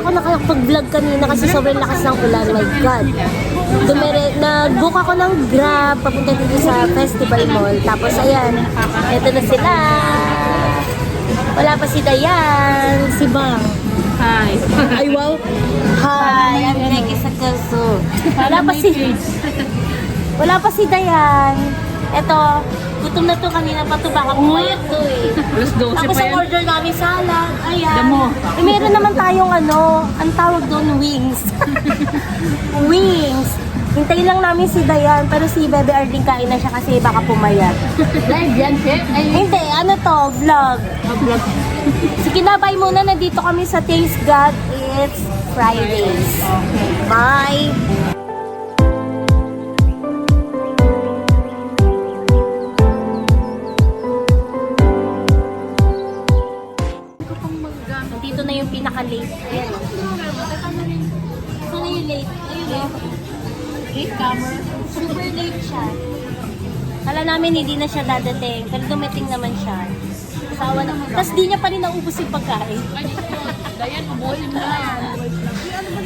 ako nakapag-vlog kanina kasi sobrang lakas ng ulan. My God. Dumere, nag-book ako ng Grab papunta dito sa Festival Mall. Tapos ayan, eto na sila. Wala pa si Dayan, si Bang. Hi. Ay, wow. Hi, I'm Becky Sakaso. Wala pa si... Wala pa si Dayan. Eto, gutom na to kanina pa to. Baka pumayat to eh. Alas 12 Tapos pa ang yan. order namin salad. Ayan. Damo. Eh, meron naman tayong ano, ang tawag doon, wings. wings. Hintayin lang namin si Dayan, pero si Bebe Arling kain na siya kasi baka pumayat. Live yan, Chef. Ay, Hindi, ano to, vlog. vlog. Sige na, bye muna. Nandito kami sa Thanks God. It's Fridays. Bye! Na yung pinaka-late. Ayan. Ito na yung late. Ayun o. Eight camera. Super late siya. Kala namin hindi na siya dadating. Pero dumating naman siya. Sawa na. Tapos di niya pa rin naubos yung pagkain. Dayan, mo na.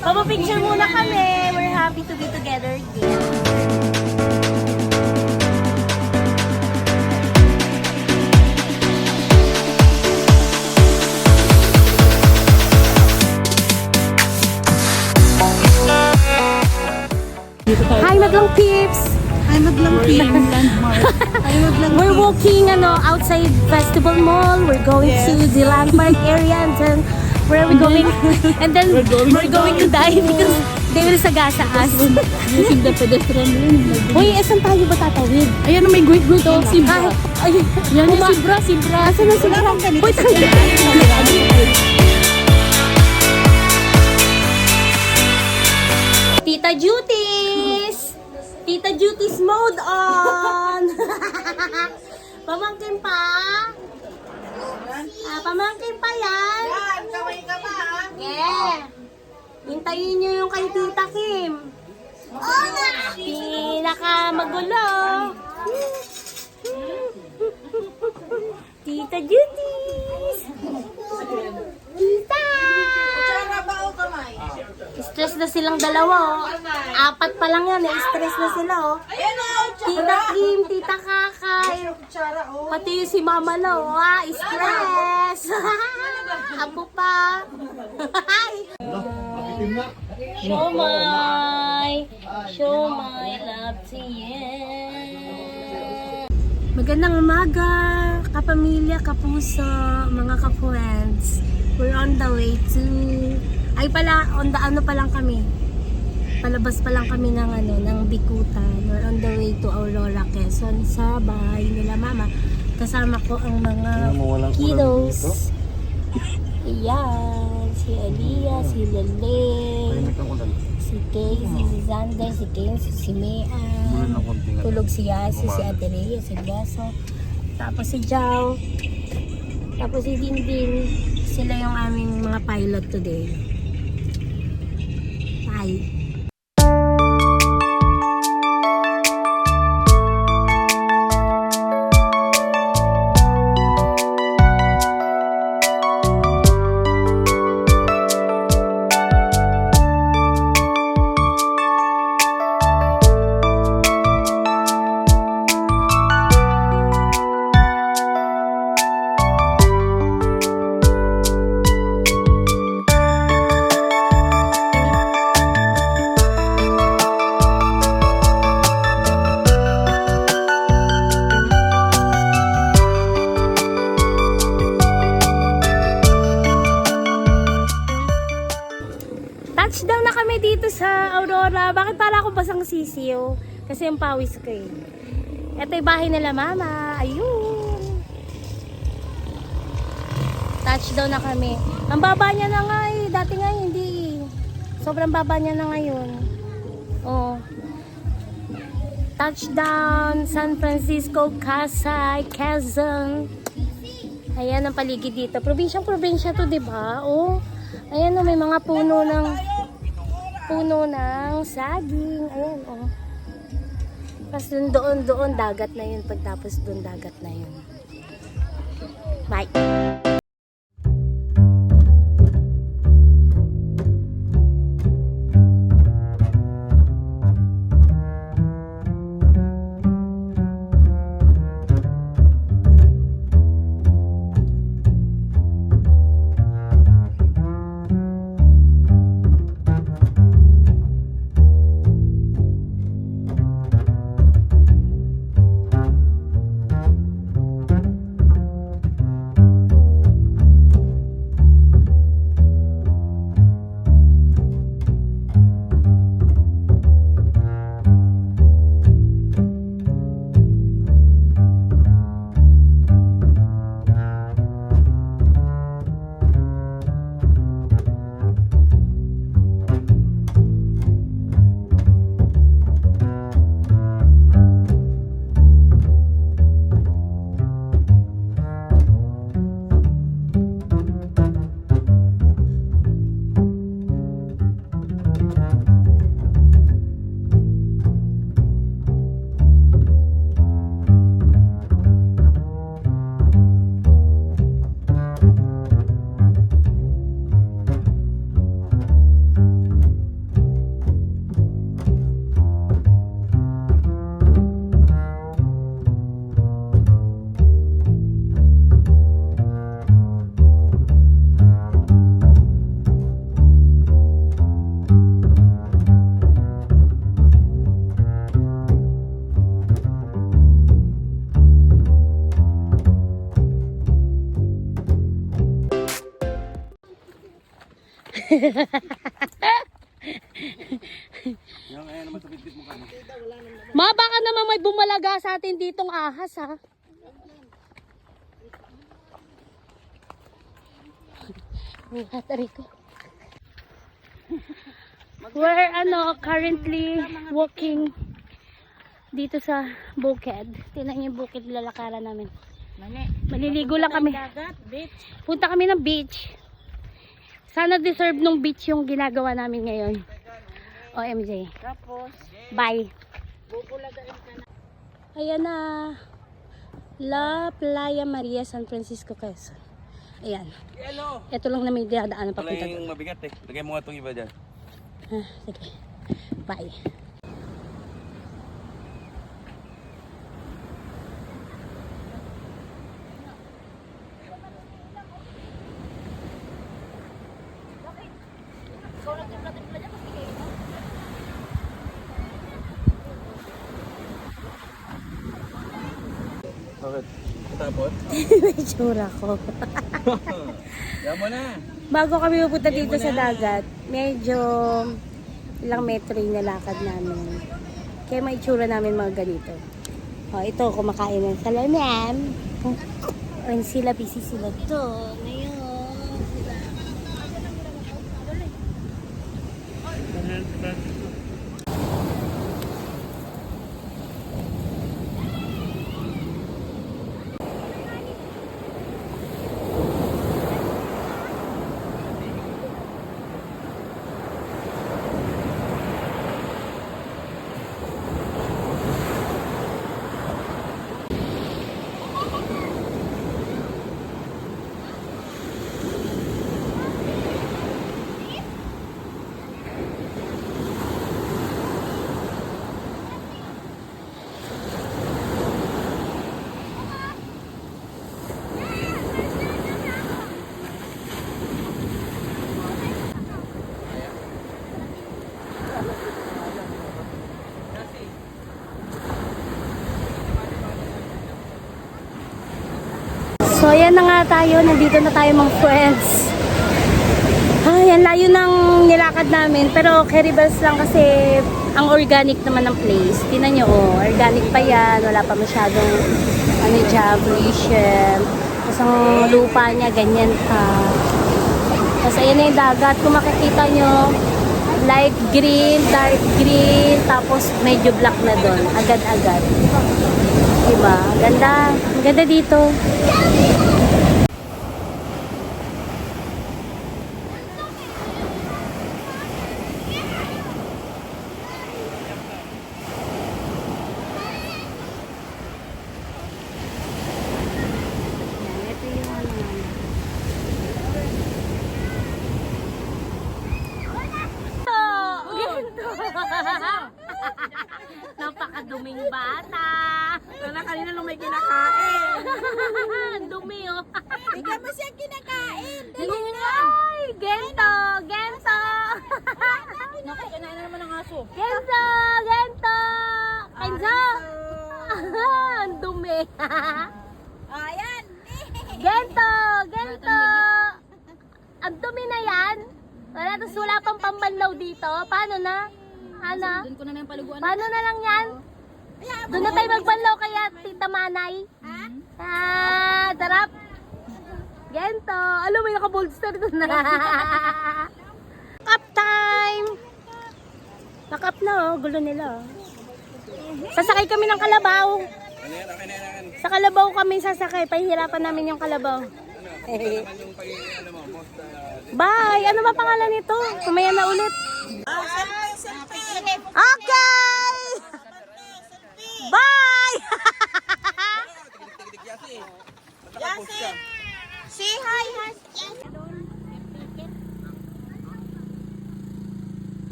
Papa-picture muna kami. We're happy to be together again. Hi, Maglang Peeps! Ay, maglampi. Landmark. Ay, maglampi. We're walking ano, outside Festival Mall. We're going to the landmark area and then where are we going? And then We're going we're to going to die because they will sagasa us. Using the pedestrian lane. Uy, saan tayo ba tatawid? Ayan, may guhit-guhit oh. Sibra. Ay, Yan yung sibra, sibra. Asan na sila? Uy, tayo. Hintayin nyo yung kay Tita Kim. Pinaka magulo. Tita Duties! Tita! Stress na silang dalawa, oh. Apat pa lang yan, eh. Stress na sila, oh. Ayan o, Tita Kim, Tita Kakay, tsara o. pati yung si Mama Lo, ah, stress. Apo pa. Show my, show my love to you. Magandang umaga, kapamilya, kapuso, mga ka-friends. We're on the way to... Ay pala, on the ano pa lang kami. Palabas pa lang kami ng ano, ng Bikutan. We're on the way to Aurora, Quezon sa bahay nila mama. Kasama ko ang mga kiddos. Ayan, si Aliyah, si Lele, si Casey, si Xander, si Kenzie, si Mian. Tulog si Yasi, si Ate si Gaso. Tapos si Jao. Tapos si Dindin. Sila yung aming mga pilot today. Bye. Kami dito sa Aurora. Bakit para ako basang sisiyo? Kasi yung pawis ko eh. Ito yung bahay nila mama. Ayun. Touchdown na kami. Ang baba niya na nga eh. Dati nga hindi. Sobrang baba niya na ngayon. Oh. Touchdown San Francisco, Kasay, Quezon. Ayan ang paligid dito. Probinsyang probinsya to, 'di ba? Oh. Ayan oh, may mga puno ng puno ng saging. Ayan oh. Tapos dun doon doon dagat na 'yun pagtapos doon dagat na 'yun. Bye. Yung kaya naman sa bitbit mo kami. Ma, baka naman may bumalaga sa atin ditong ahas ha. May hatari ko. We're ano, currently walking dito sa bukid. Niyo yung bukid lalakaran namin. Maliligo lang kami. Punta kami ng beach. Sana deserve nung beach yung ginagawa namin ngayon. OMG. Tapos, Bye. na. Ayan na. La Playa Maria San Francisco, Quezon. Ayan. Hello! Ito lang na may dinadaanan Wala papunta doon. yung mabigat eh. Lagay mo nga itong iba dyan. Ah, sige. Bye. Tapos? may tsura ko. Yan mo na. Bago kami pupunta dito sa dagat, medyo ilang metro yung nalakad namin. Kaya may tsura namin mga ganito. Oh, ito, kumakain ng salamin. Ayun sila, busy sila to. Ngayon, sila. So, ayan na nga tayo. Nandito na tayo mga friends. Ay, ang layo ng nilakad namin. Pero carry bells lang kasi ang organic naman ng place. Tingnan nyo, oh, organic pa yan. Wala pa masyadong ano dyan, pollution. Tapos ang lupa niya, ganyan pa. Tapos ayan na yung dagat. Kung makikita nyo, light green, dark green, tapos medyo black na doon. Agad-agad. Diba? Ganda. Ang ganda dito. Yan, ito yung ano namin. Ganito! Napakaduming bata! Wala kanina nung may kinakain. Ang dumi oh! Bigyan mo siya kinakain. Ay! Gento! Gento! Kinain na naman ng aso. Gento! Gento! Kenzo! Ang dumi! Ayan. Gento! Gento! Ang dumi na yan! Wala, tapos wala pang pambanlaw dito. Paano na? Ano? Doon ko na na yung paliguan. Paano na lang yan? Doon na tayo magbanlaw kaya Tita Manay. Ah, sarap. Gento. Alam mo, may naka-bolster doon na. Up time! Nakap na oh, gulo nila oh. Sasakay kami ng kalabaw. Sa kalabaw kami sasakay. Pahihirapan namin yung kalabaw. Bye! Ano ba pangalan nito? Kumaya na ulit. Okay! Bye! yasi. Yasin. Say hi.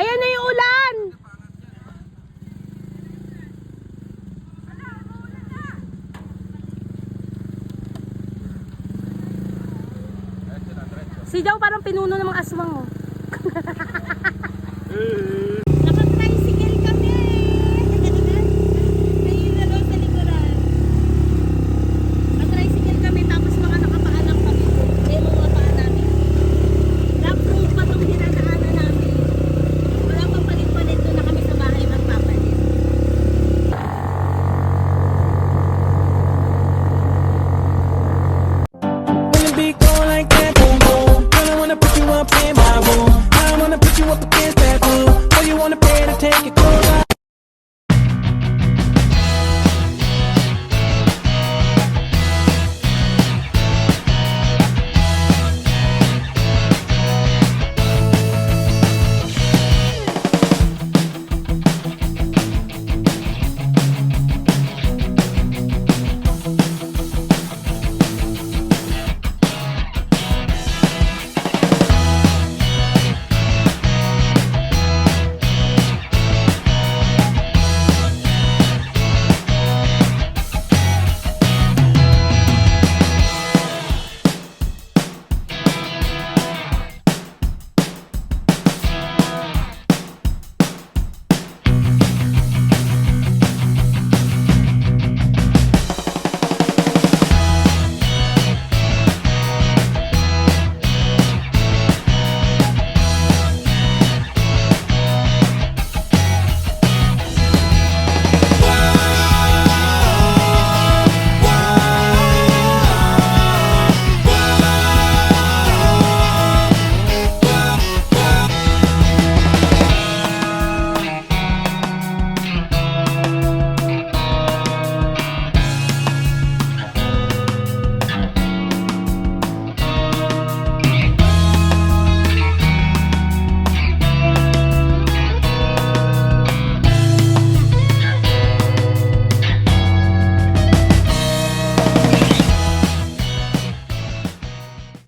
Ayan na yung ulan! Jow parang pinuno ng mga aswang oh.